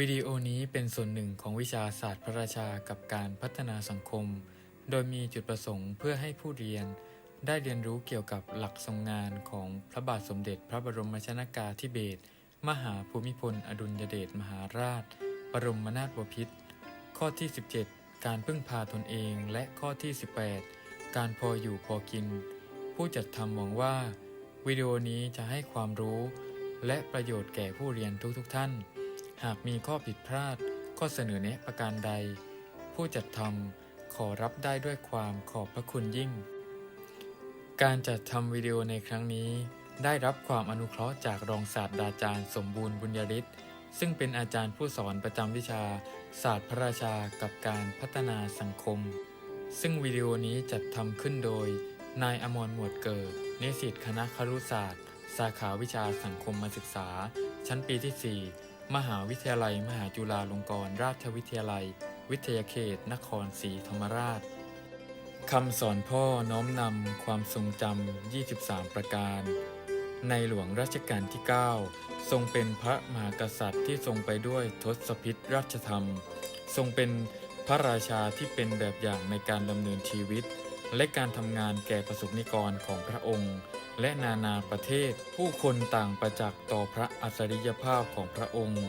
วิดีโอนี้เป็นส่วนหนึ่งของวิชาศาสตร์พระราชากับการพัฒนาสังคม โดยมีจุดประสงค์เพื่อให้ผู้เรียน ได้เรียนรู้เกี่ยวกับหลักทรงงานของพระบาทสมเด็จพระบรมชนากาธิเบศร มหาภูมิพล อดุลยเดชมหาราช บรมนาถบพิตร ข้อที่ 17 การพึ่งพาตนเอง และข้อที่ 18 การพออยู่พอกิน ผู้จัดทำหวังว่า วิดีโอนี้จะให้ความรู้ และประโยชน์แก่ผู้เรียนทุกๆทท่าน หากมีข้อผิดพลาด ข้อเสนอแนะประการใด ผู้จัดทำขอรับได้ด้วยความขอบพระคุณยิ่ง การจัดทำวิดีโอในครั้งนี้ ได้รับความอนุเคราะห์จากรองศาสตราจารย์สมบูรณ์บุญยริศซึ่งเป็นอาจารย์ผู้สอนประจำวิชา ศาสตร์พระราชากับการพัฒนาสังคม ซึ่งวิดีโอนี้จัดทำขึ้นโดย นายอมรหมวดเกิดนิสิตคณะครุศาสตร์ สาขาวิชาสังคมศึกษา ชั้นปีที่ 4 มหาวิทยาลัย มหาจุฬาลงกรณราชวิทยาลัย วิทยาเขต นครศรีธรรมราชคำสอนพ่อน้อมนำความทรงจำ 23 ประการ ในหลวงรัชกาลที่ 9 ทรงเป็นพระมหากษัตริย์ที่ทรงไปด้วยทศพิธราชธรรม ทรงเป็นพระราชาที่เป็นแบบอย่างในการดำเนินชีวิต และการทำงานแก่ประสบนิกรของพระองค์ และนานาประเทศ ผู้คนต่างประจักษ์ต่อพระอัจฉริยภาพของพระองค์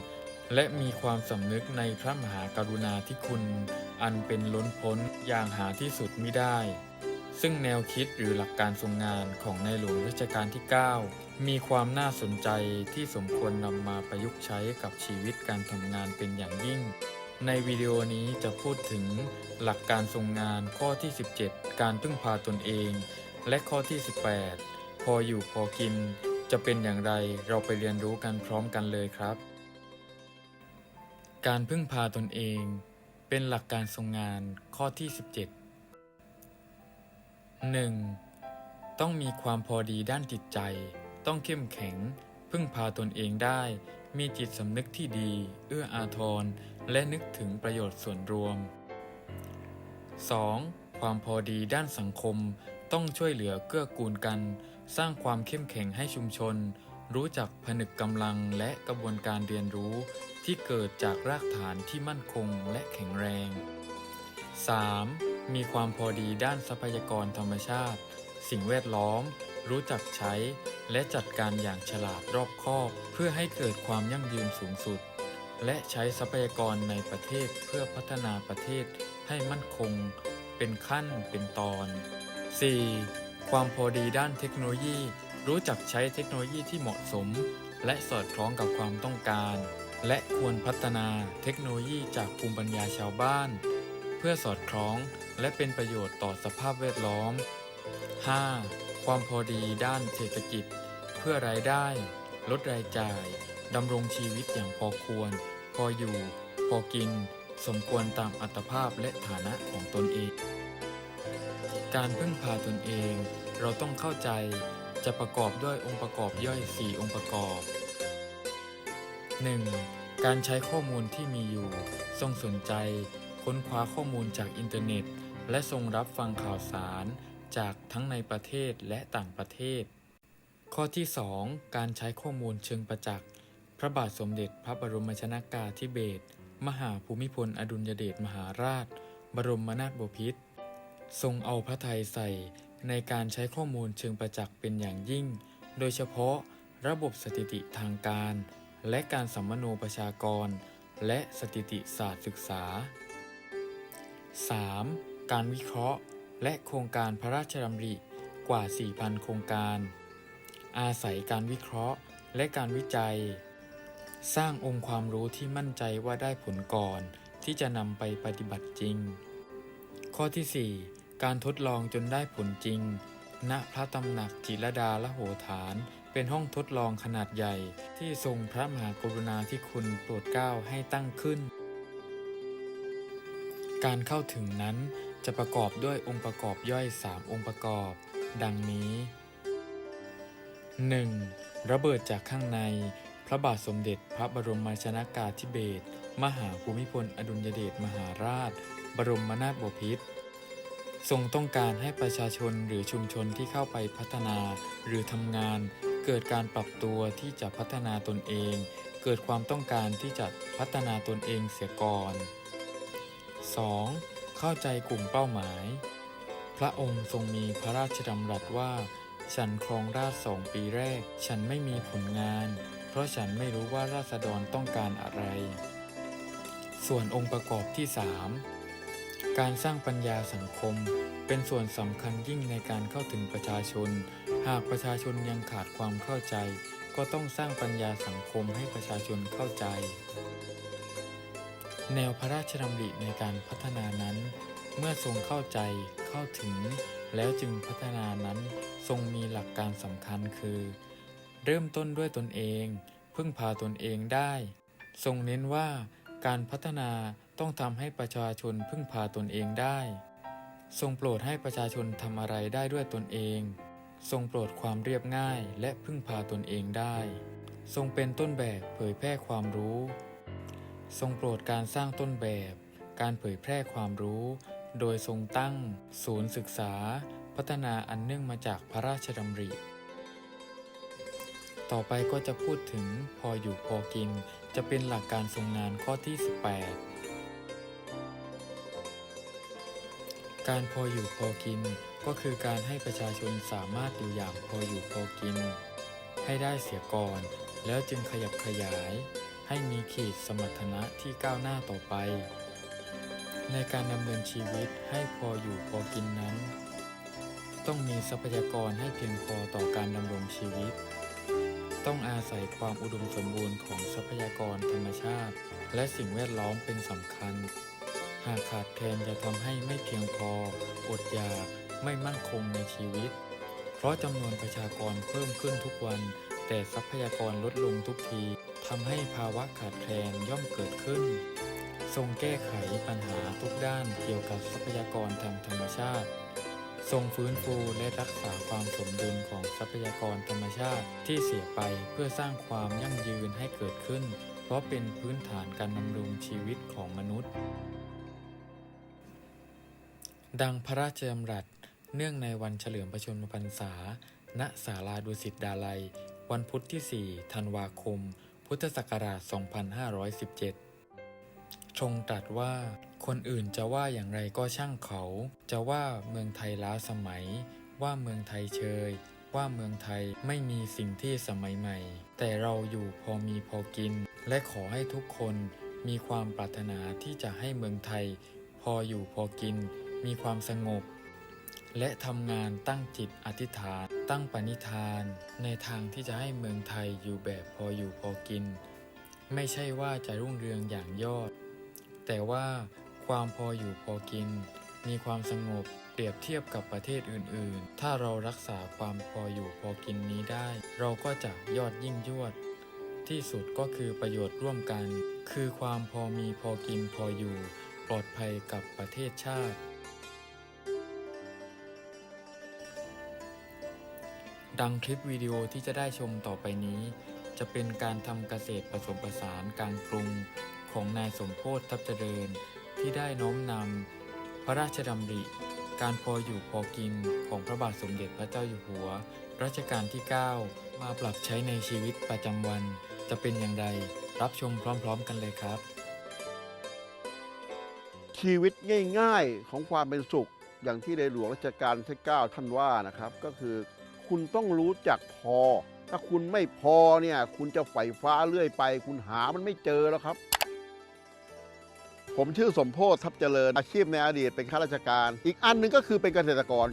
และมีความสำนึกในพระมหากรุณาธิคุณ อันเป็นล้นพ้นอย่างหาที่สุดมิได้ ซึ่งแนวคิดหรือหลักการทรงงานของในหลวงรัชกาลที่ 9 มีความน่าสนใจที่สมควรนำมาประยุกต์ใช้กับชีวิตการทำงานเป็นอย่างยิ่งในวิดีโอนี้จะพูดถึงหลักการทรงงานข้อที่ 17 การพึ่งพาตนเอง และข้อที่ 18 พออยู่พอกิน จะเป็นอย่างไรเราไปเรียนรู้กันพร้อมกันเลยครับ การพึ่งพาตนเอง เป็นหลักการทรงงานข้อที่ 17 1. ต้องมีความพอดีด้านจิตใจ ต้องเข้มแข็ง พึ่งพาตนเองได้ มีจิตสำนึกที่ดี เอื้ออาทร และนึกถึงประโยชน์ส่วนรวม 2. ความพอดีด้านสังคม ต้องช่วยเหลือเกื้อกูลกัน สร้างความเข้มแข็งให้ชุมชน รู้จักผนึกกำลังและกระบวนการเรียนรู้ที่เกิดจากรากฐานที่มั่นคงและแข็งแรง 3. มีความพอดีด้านทรัพยากรธรรมชาติ สิ่งแวดล้อม รู้จักใช้และจัดการอย่างฉลาดรอบคอบ เพื่อให้เกิดความยั่งยืนสูงสุด และใช้ทรัพยากรในประเทศเพื่อพัฒนาประเทศให้มั่นคง เป็นขั้นเป็นตอน 4. ความพอดีด้านเทคโนโลยี รู้จักใช้เทคโนโลยีที่เหมาะสม และสอดคล้องกับความต้องการ และควรพัฒนาเทคโนโลยีจากภูมิปัญญาชาวบ้าน เพื่อสอดคล้องและเป็นประโยชน์ต่อสภาพแวดล้อม 5. ความพอดีด้านเศรษฐกิจ เพื่อรายได้ ลดรายจ่ายดำรงชีวิตอย่างพอควร พออยู่ พอกิน สมควรตามอัตภาพและฐานะของตนเอง การพึ่งพาตนเอง เราต้องเข้าใจจะประกอบด้วยองค์ประกอบย่อย 4 องค์ประกอบ 1. การใช้ข้อมูลที่มีอยู่ ทรงสนใจ ค้นคว้าข้อมูลจากอินเทอร์เน็ต และทรงรับฟังข่าวสารจากทั้งในประเทศและต่างประเทศ ข้อที่ 2 การใช้ข้อมูลเชิงประจักษ์ พระบาทสมเด็จพระบรมชนากาธิเบศร มหาภูมิพลอดุลยเดชมหาราช บรมนาถบพิตรทรงเอาพระทัยใส่ ในการใช้ข้อมูลเชิงประจักษ์เป็นอย่างยิ่ง โดยเฉพาะระบบสถิติทางการ และการสัมมโนประชากร และสถิติศาสตร์ศึกษา 3. การวิเคราะห์ และโครงการพระราชดำริกว่า 4,000 โครงการ อาศัยการวิเคราะห์และการวิจัย สร้างองค์ความรู้ที่มั่นใจว่าได้ผลก่อน ที่จะนำไปปฏิบัติจริง ข้อที่ 4 การทดลองจนได้ผลจริง ณ พระตำหนักจิรดาละโหฐาน เป็นห้องทดลองขนาดใหญ่ ที่ทรงพระมหากรุณาธิคุณโปรดเกล้าให้ตั้งขึ้น การเข้าถึงนั้นจะประกอบด้วยองค์ประกอบย่อย 3 องค์ประกอบ ดังนี้ 1. ระเบิดจากข้างใน พระบาทสมเด็จพระบรมชนากาธิเบศรมหาภูมิพลอดุลยเดชมหาราช บรมนาถบพิตร ทรงต้องการให้ประชาชนหรือชุมชนที่เข้าไปพัฒนาหรือทำงาน เกิดการปรับตัวที่จะพัฒนาตนเอง เกิดความต้องการที่จะพัฒนาตนเองเสียก่อน 2. เข้าใจกลุ่มเป้าหมาย พระองค์ทรงมีพระราชดำรัสว่า ฉันครองราชสองปีแรก ฉันไม่มีผลงาน เพราะฉันไม่รู้ว่าราษฎรต้องการอะไร ส่วนองค์ประกอบที่ 3 การสร้างปัญญาสังคม เป็นส่วนสำคัญยิ่งในการเข้าถึงประชาชน หากประชาชนยังขาดความเข้าใจ ก็ต้องสร้างปัญญาสังคมให้ประชาชนเข้าใจ แนวพระราชดำริในการพัฒนานั้น เมื่อทรงเข้าใจเข้าถึง แล้วจึงพัฒนานั้นทรงมีหลักการสำคัญคือ เริ่มต้นด้วยตนเอง พึ่งพาตนเองได้ ทรงเน้นว่าการพัฒนา ต้องทำให้ประชาชนพึ่งพาตนเองได้ ทรงโปรดให้ประชาชนทำอะไรได้ด้วยตนเอง ทรงโปรดความเรียบง่ายและพึ่งพาตนเองได้ ทรงเป็นต้นแบบเผยแพร่ความรู้ ทรงโปรดการสร้างต้นแบบ การเผยแพร่ความรู้ โดยทรงตั้ง ศูนย์ศึกษา พัฒนาอันเนื่องมาจากพระราชดำริต่อไปก็จะพูดถึงพออยู่พอกิน จะเป็นหลักการทรงงานข้อที่ 18 การพออยู่พอกิน ก็คือการให้ประชาชนสามารถอยู่อย่างพออยู่พอกิน ให้ได้เสียก่อน แล้วจึงขยับขยาย ให้มีขีดสมรรถนะที่ก้าวหน้าต่อไป ในการดำเนินชีวิตให้พออยู่พอกินนั้น ต้องมีทรัพยากรให้เพียงพอต่อการดำรงชีวิต ต้องอาศัยความอุดมสมบูรณ์ของทรัพยากรธรรมชาติ และสิ่งแวดล้อมเป็นสำคัญ หากขาดแคลนจะทำให้ไม่เพียงพอ อดอยาก ไม่มั่นคงในชีวิต เพราะจำนวนประชากรเพิ่มขึ้นทุกวัน แต่ทรัพยากรลดลงทุกทีทำให้ภาวะขาดแคลนย่อมเกิดขึ้น ทรงแก้ไขปัญหาทุกด้านเกี่ยวกับทรัพยากรทางธรรมชาติ ทรงฟื้นฟูและรักษาความสมดุลของทรัพยากรธรรมชาติที่เสียไปเพื่อสร้างความยั่งยืนให้เกิดขึ้น เพราะเป็นพื้นฐานการดำรงชีวิตของมนุษย์ ดังพระราชดำรัส เนื่องในวันเฉลิมพระชนมพรรษา ณ ศาลาดุสิตดาลัย วันพุธที่ 4 ธันวาคม พุทธศักราช 2517 ทรงตรัสว่า คนอื่นจะว่าอย่างไรก็ช่างเขา จะว่าเมืองไทยล้าสมัย ว่าเมืองไทยเชย ว่าเมืองไทยไม่มีสิ่งที่สมัยใหม่ แต่เราอยู่พอมีพอกิน และขอให้ทุกคนมีความปรารถนาที่จะให้เมืองไทย พออยู่พอกิน มีความสงบ และทำงานตั้งจิตอธิษฐาน ตั้งปณิธาน ในทางที่จะให้เมืองไทยอยู่แบบพออยู่พอกิน ไม่ใช่ว่าจะรุ่งเรืองอย่างยอด แต่ว่าความพออยู่พอกิน มีความสงบเปรียบเทียบกับประเทศอื่น ๆ ถ้าเรารักษาความพออยู่พอกินนี้ได้ เราก็จะยอดยิ่งยวด ที่สุดก็คือประโยชน์ร่วมกัน คือความพอมีพอกินพออยู่ ปลอดภัยกับประเทศชาติ ดังคลิปวิดีโอที่จะได้ชมต่อไปนี้ จะเป็นการทำเกษตรผสมผสานกางกรุงของนายสมโพธทัพเจริญ ที่ได้น้อมนำพระราชดำริ การพออยู่พอกินของพระบาทสมเด็จพระเจ้าอยู่หัว รัชกาลที่ 9 มาปรับใช้ในชีวิตประจำวัน จะเป็นอย่างไรรับชมพร้อมๆกันเลยครับ ชีวิตง่าย ๆของความเป็นสุขอย่างที่ในหลวงรัชกาลที่ 9 ท่านว่านะครับ ก็คือ คุณต้องรู้จักพอ ถ้าคุณไม่พอเนี่ย คุณจะไฝ่ฟ้าเรื่อยไป คุณหามันไม่เจอแล้วครับ ผมชื่อสมโพธทัพเจริญ อาชีพในอดีตเป็นข้าราชการ อีกอันหนึ่งก็คือเป็นเกษตรกร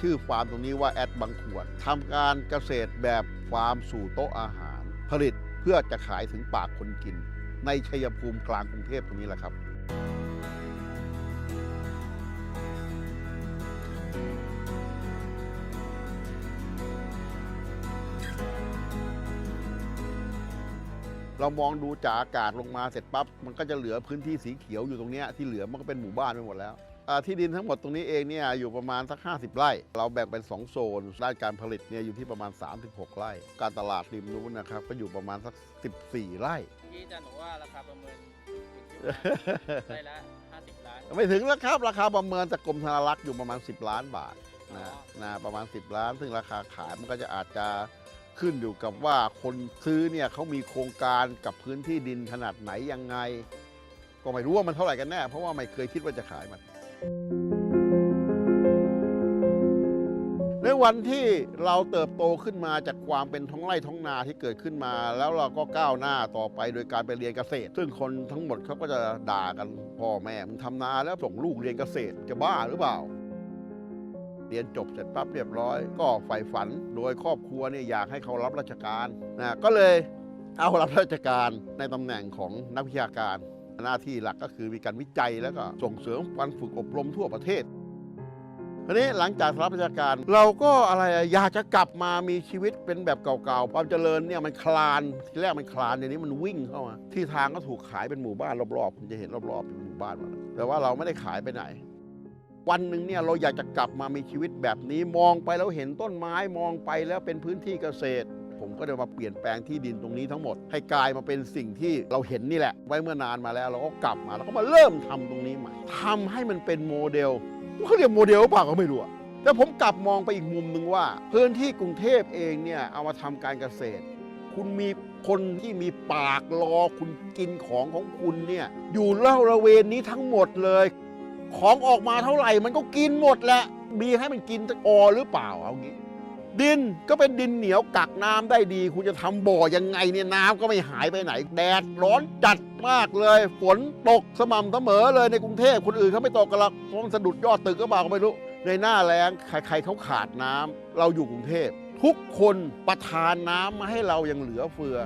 ชื่อฟาร์มตรงนี้ว่าแอดบางขวดทำการเกษตรแบบฟาร์มสู่โต๊ะอาหาร เพื่อจะขายถึงปากคนกิน ในชัยภูมิกลางกรุงเทพตรงนี้แหละครับ เรามองดูจากอากาศลงมาเสร็จปั๊บมันก็จะเหลือพื้นที่สีเขียวอยู่ตรงเนี้ยที่เหลือมันก็เป็นหมู่บ้านไปหมดแล้ว ที่ดินทั้งหมดตรงนี้เองเนี่ยอยู่ประมาณสัก 50 ไร่ เราแบ่งเป็น 2 โซนด้านการผลิตเนี่ยอยู่ที่ประมาณ 36 ไร่ การตลาดริมนู้นนะครับก็อยู่ประมาณสัก 14 ไร่ที่อาจารย์บอกว่าราคาประเมินอยู่ที่ได้ละห้าสิบล้าน ไม่ถึงแล้วครับ ราคาประเมินจากกรมธนารักษ์อยู่ประมาณ 10 ล้านบาทอ๋นะอนะประมาณ 10 ล้าน ซึ่งราคาขายมันก็จะอาจจะขึ้นอยู่กับว่าคนซื้อเนี่ยเขามีโครงการกับพื้นที่ดินขนาดไหนยังไง ก็ไม่รู้ว่ามันเท่าไหร่กันแน่ เพราะว่าไม่เคยคิดว่าจะขายมัน ในวันที่เราเติบโตขึ้นมาจากความเป็นท้องไร่ท้องนาที่เกิดขึ้นมา แล้วเราก็ก้าวหน้าต่อไปโดยการไปเรียนเกษตร ซึ่งคนทั้งหมดเขาก็จะด่ากันพ่อแม่มึงทำนาแล้วส่งลูกเรียนเกษตรจะบ้าหรือเปล่า เรียนจบเสร็จปั๊บเรียบร้อย ก็ใฝ่ฝันโดยครอบครัวเนี่ยอยากให้เขารับราชการนะก็เลยเอารับราชการในตำแหน่งของนักวิชาการ หน้าที่หลักก็คือมีการวิจัยแล้วก็ส่งเสริมการฝึกอบรมทั่วประเทศทีนี้หลังจากรับราชการเราก็อะไรอยากจะกลับมามีชีวิตเป็นแบบเก่าๆความเจริญเนี่ยมันคลานทีแรกมันคลานเดี๋ยวนี้มันวิ่งเข้ามาที่ทางก็ถูกขายเป็นหมู่บ้านรอบๆคุณจะเห็นรอบๆเป็นหมู่บ้านหมดเลยแต่ว่าเราไม่ได้ขายไปไหน วันหนึ่งเนี่ยเราอยากจะกลับมามีชีวิตแบบนี้มองไปแล้วเห็นต้นไม้มองไปแล้วเป็นพื้นที่เกษตร ผมก็จะมาเปลี่ยนแปลงที่ดินตรงนี้ทั้งหมด ให้กลายมาเป็นสิ่งที่เราเห็นนี่แหละ ไว้เมื่อนานมาแล้ว เราก็กลับมาแล้วก็มาเริ่มทำตรงนี้ใหม่ทำให้มันเป็นโมเดลเขาเรียกโมเดลเปล่าก็ไม่รู้อะแต่ผมกลับมองไปอีกมุมหนึ่งว่า พื้นที่กรุงเทพเองเนี่ยเอามาทำการเกษตร คุณมีคนที่มีปากรอคุณกินของของคุณเนี่ยอยู่เล่าระเวนนี้ทั้งหมดเลย ของออกมาเท่าไหร่มันก็กินหมดแหละมีให้มันกินออหรือเปล่าเอางี้ ดินก็เป็นดินเหนียวกักน้ำได้ดี คุณจะทำบ่อยังไงเนี่ยน้ำก็ไม่หายไปไหน แดดร้อนจัดมากเลย ฝนตกสม่ำเสมอเลยในกรุงเทพคนอื่นเขาไม่ตกกันหรอกเพราะมันสะดุดยอดตึกก็บอกก็ไม่รู้ ในหน้าแล้งใครๆเขาขาดน้ำเราอยู่กรุงเทพทุกคนประทานน้ำมาให้เรายังเหลือเฟือ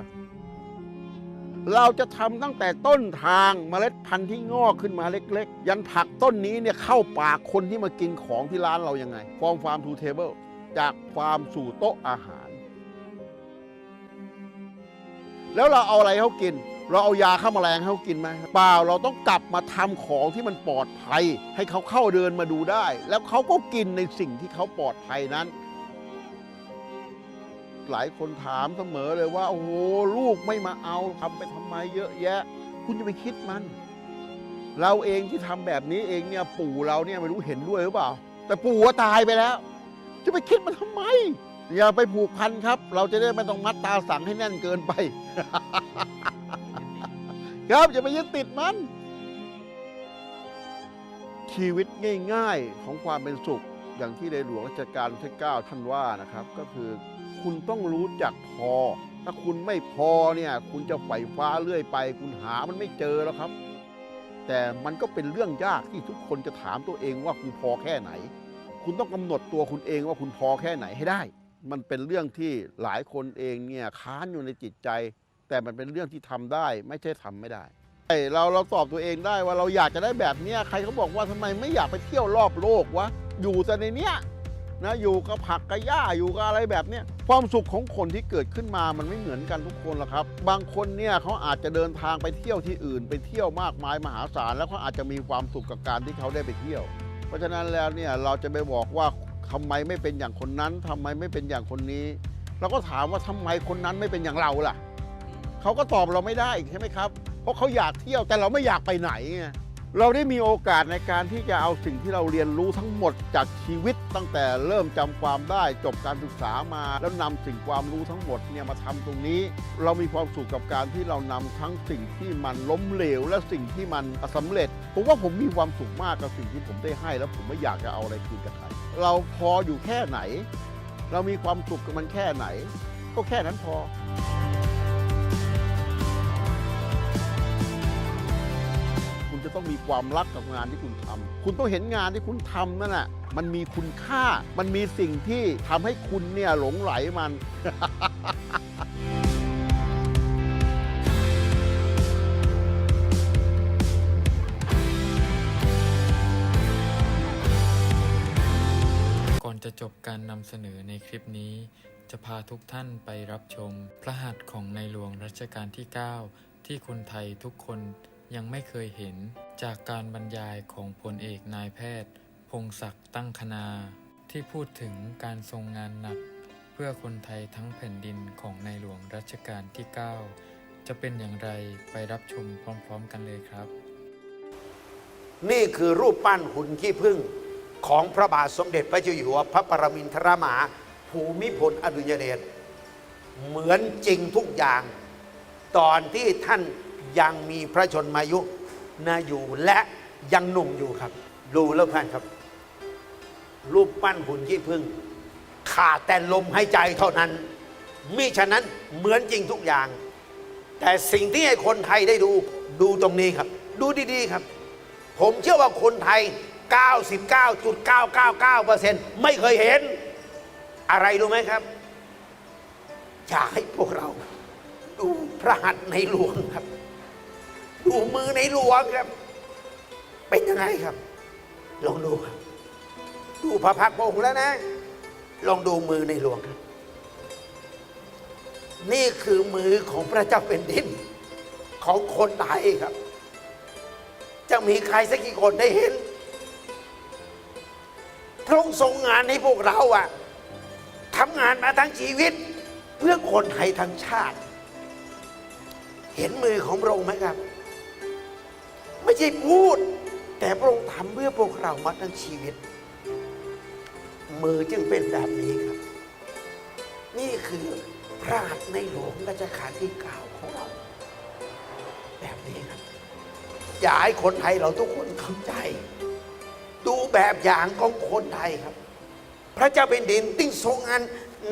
เราจะทำตั้งแต่ต้นทางเมล็ดพันธุ์ที่งอกขึ้นมาเล็ก ๆ ยันผักต้นนี้เนี่ยเข้าปากคนที่มากินของที่ร้านเรายังไงฟอร์มฟาร์มทูเทเบิล จากฟาร์มสู่โต๊ะอาหาร แล้วเราเอาอะไรเขากิน เราเอายาฆ่าแมลงให้เขากินไหมเปล่าเราต้องกลับมาทำของที่มันปลอดภัย ให้เขาเข้าเดินมาดูได้ แล้วเขาก็กินในสิ่งที่เขาปลอดภัยนั้น หลายคนถามเสมอเลยว่า โอ้โหลูกไม่มาเอาทำไปทำไมเยอะแยะ คุณจะไปคิดมันเราเองที่ทำแบบนี้เองเนี่ยปู่เราเนี่ยไม่รู้เห็นด้วยหรือเปล่า แต่ปู่ว่าตายไปแล้ว จะไปคิดมันทำไม อย่าไปผูกพันครับ เราจะได้ไม่ต้องมัดตาสั่งให้แน่นเกินไป ครับอย่าไปยึดติดมัน ชีวิตง่ายๆของความเป็นสุข อย่างที่ในหลวงรัชกาลที่ 9 ท่านว่านะครับ ก็คือคุณต้องรู้จักพอ ถ้าคุณไม่พอเนี่ย คุณจะไฝ่ฟ้าเรื่อยไป คุณหามันไม่เจอแล้วครับ แต่มันก็เป็นเรื่องยากที่ทุกคนจะถามตัวเองว่าคุณพอแค่ไหน คุณต้องกำหนดตัวคุณเองว่าคุณพอแค่ไหนให้ได้ มันเป็นเรื่องที่หลายคนเองเนี่ยค้านอยู่ในจิตใจ แต่มันเป็นเรื่องที่ทำได้ ไม่ใช่ทำไม่ได้เราเราตอบตัวเองได้ว่าเราอยากจะได้แบบเนี้ยใครเขาบอกว่าทำไมไม่อยากไปเที่ยวรอบโลกวะอยู่แต่ในเนี้ยนะอยู่กับผักกับหญ้าอยู่กับอะไรแบบเนี้ยความสุขของคนที่เกิดขึ้นมามันไม่เหมือนกันทุกคนหรอกครับ บางคนเนี่ยเขาอาจจะเดินทางไปเที่ยวที่อื่น ไปเที่ยวมากมายมหาศาลแล้วเขาอาจจะมีความสุขกับการที่เขาได้ไปเที่ยว เพราะฉะนั้นแล้วเนี่ยเราจะไปบอกว่าทำไมไม่เป็นอย่างคนนั้นทำไมไม่เป็นอย่างคนนี้ เราก็ถามว่าทำไมคนนั้นไม่เป็นอย่างเราล่ะเขาก็ตอบเราไม่ได้ใช่ไหมครับ เพราะเขาอยากเที่ยวแต่เราไม่อยากไปไหนไง เราได้มีโอกาสในการที่จะเอาสิ่งที่เราเรียนรู้ทั้งหมดจากชีวิต ตั้งแต่เริ่มจำความได้จบการศึกษามา แล้วนำสิ่งความรู้ทั้งหมดเนี่ยมาทำตรงนี้ เรามีความสุขกับการที่เรานำทั้งสิ่งที่มันล้มเหลว และสิ่งที่มันสำเร็จผมว่าผมมีความสุขมากกับสิ่งที่ผมได้ให้ แล้วผมไม่อยากจะเอาอะไรคืนกับใครเราพออยู่แค่ไหน เรามีความสุขกับมันแค่ไหน ก็แค่นั้นพอ ต้องมีความรักกับงานที่คุณทำคุณต้องเห็นงานที่คุณทำนั่นน่ะมันมีคุณค่า มันมีสิ่งที่ทำให้คุณเนี่ยหลงไหลมันก่อนจะจบการนำเสนอในคลิปนี้ จะพาทุกท่านไปรับชม พระหัตถ์ของในหลวงรัชกาลที่ 9 ที่คนไทยทุกคน ยังไม่เคยเห็นจากการบรรยายของพลเอกนายแพทย์ พงศักดิ์ตั้งคณา ที่พูดถึงการทรงงานหนัก เพื่อคนไทยทั้งแผ่นดินของในหลวงรัชกาลที่ 9 จะเป็นอย่างไรไปรับชมพร้อม ๆ กันเลยครับ นี่คือรูปปั้นหุ่นขี้ผึ้งของพระบาทสมเด็จพระเจ้าอยู่หัวพระปรมินทรมหาภูมิพลอดุลยเดชเหมือนจริงทุกอย่าง ตอนที่ท่าน ยังมีพระชนมายุนาอยู่และยังหนุ่มอยู่ครับ ดูแล้วท่านครับ รูปปั้นหุ่นขี้ผึ้งขาดแต่ลมหายใจเท่านั้นมิฉะนั้นเหมือนจริงทุกอย่าง แต่สิ่งที่ให้คนไทยได้ดูดูตรงนี้ครับ ดูดีๆครับ ผมเชื่อว่าคนไทย 99.999%ไม่เคยเห็น อะไรรู้ไหมครับอยากให้พวกเรา ดูพระหัตถ์ในหลวงครับ ดูมือในหลวงครับ เป็นยังไงครับ ลองดูครับ ดูพระพักตร์พระองค์แล้วนะ ลองดูมือในหลวงครับ นี่คือมือของพระเจ้าเป็นดิน ของคนไทยครับ จะมีใครสักกี่คนได้เห็น พระองค์ทรงงานให้พวกเราอะทำงานมาทั้งชีวิต เพื่อคนไทยทั้งชาติ เห็นมือของพระองค์ไหมครับ ไม่ใช่พูด แต่พระองค์ทำเพื่อพวกเรามาทั้งชีวิต มือจึงเป็นแบบนี้ครับ นี่คือพระหัตถ์ในหลวงรัชกาลที่เก้าของเรา แบบนี้ครับอยากให้คนไทยเราทุกคนเข้าใจ ดูแบบอย่างของคนไทยครับ พระเจ้าเป็นดินติ้งทรงงาน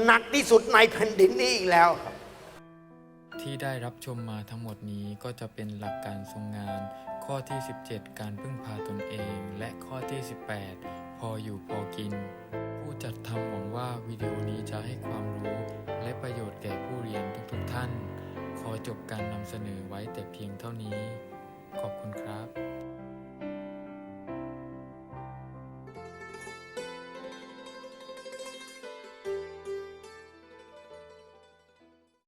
หนักที่สุดในแผ่นดินนี้อีกแล้วครับที่ได้รับชมมาทั้งหมดนี้ก็จะเป็นหลักการทรงงาน ข้อที่ 17 การพึ่งพาตนเอง และข้อที่ 18 พออยู่พอกิน ผู้จัดทำหวังว่าวิดีโอนี้จะให้ความรู้และประโยชน์แก่ผู้เรียนทุกๆท่าน ขอจบการนำเสนอไว้แต่เพียงเท่านี้ ขอบคุณครับ